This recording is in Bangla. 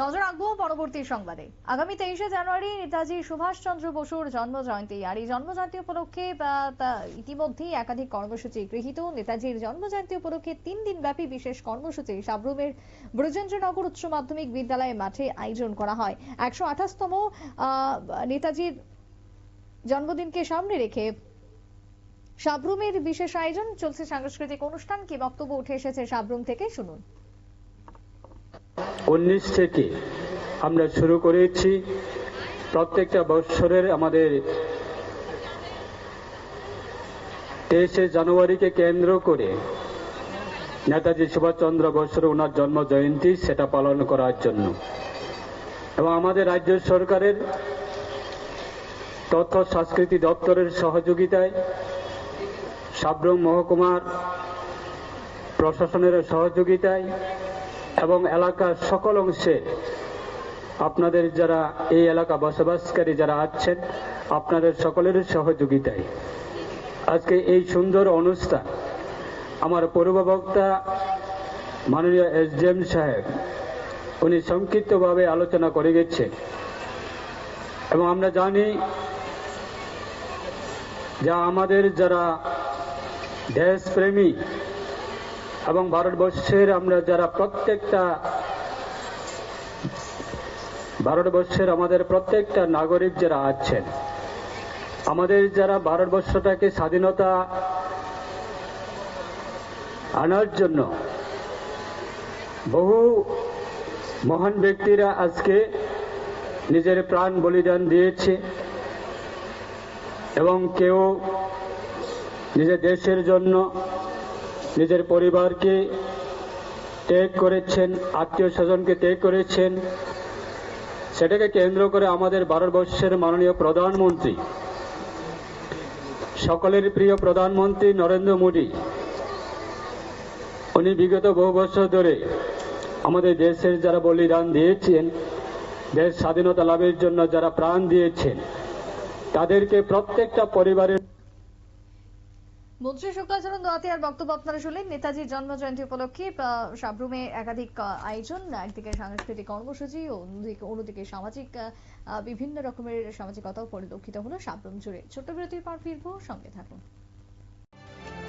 নজর রাখব পরবর্তী সংবাদে। আগামী তেইশে জানুয়ারি নেতাজি সুভাষচন্দ্র বসুর জন্ম জয়ন্তী আর এই জন্ম জয়ন্তী উপলক্ষে ইতিমধ্যেই একাধিক কর্মসূচি গৃহীত। নেতাজির জন্ম জয়ন্তী উপলক্ষে তিন দিন ব্যাপী বিশেষ কর্মসূচি সাবরুমের ব্রজেন্দ্রনগর উচ্চ মাধ্যমিক বিদ্যালয় মাঠে আয়োজন করা হয়। একশো আঠাশতম নেতাজির জন্মদিনকে সামনে রেখে সাবরুমের বিশেষ আয়োজন চলছে সাংস্কৃতিক অনুষ্ঠান। কি বক্তব্য উঠে এসেছে সাবরুম থেকে শুনুন। উনিশ থেকে আমরা শুরু করেছি। প্রত্যেকটা বৎসরের আমাদের তেইশে জানুয়ারিকে কেন্দ্র করে নেতাজি সুভাষচন্দ্র বসুর ওনার জন্ম জয়ন্তী, সেটা পালন করার জন্য। এবং আমাদের রাজ্য সরকারের তথ্য সংস্কৃতি দপ্তরের সহযোগিতায় সাবরুম মহকুমার প্রশাসনের সহযোগিতায় এবং এলাকার সকল অংশে আপনাদের যারা এই এলাকা বসবাসকারী যারা আছেন, আপনাদের সকলের সহযোগিতায়। আজকে এই সুন্দর অনুষ্ঠান আমার পূর্ববক্তা মাননীয় এসডিএম সাহেব, উনি সংক্ষিপ্তভাবে আলোচনা করে গেছেন। এবং আমরা জানি যা আমাদের যারা দেশপ্রেমী এবং ভারতবর্ষের আমরা যারা প্রত্যেকটা, ভারতবর্ষের আমাদের প্রত্যেকটা নাগরিক যারা আছেন, আমাদের যারা ভারতবর্ষটাকে স্বাধীনতা আনার জন্য বহু মহান ব্যক্তিরা আজকে নিজের প্রাণ বলিদান দিয়েছে এবং কেউ নিজের দেশের জন্য নিজের পরিবারকে ত্যাগ করেছেন, আত্মীয় স্বজনকে ত্যাগ করেছেন। সেটাকে কেন্দ্র করে আমাদের ভারতবর্ষের মাননীয় প্রধানমন্ত্রী, সকলের প্রিয় প্রধানমন্ত্রী নরেন্দ্র মোদী, উনি বিগত বহু বছর ধরে আমাদের দেশের যারা বলিদান দিয়েছেন, দেশ স্বাধীনতা লাভের জন্য যারা প্রাণ দিয়েছেন, তাদেরকে প্রত্যেকটা পরিবারের মন্ত্রী শুক্লাচরণ আর বক্তব্য আপনারা শুনলেন। নেতাজির জন্ম জয়ন্তী উপলক্ষে সাবরুমে একাধিক আয়োজন, একদিকে সাংস্কৃতিক কর্মসূচি, অন্যদিকে অন্যদিকে সামাজিক বিভিন্ন রকমের সামাজিকতাও পরিলক্ষিত হলো সাবরুম জুড়ে। ছোট্ট বিরতির পর ফিরবো, সঙ্গে থাকুন।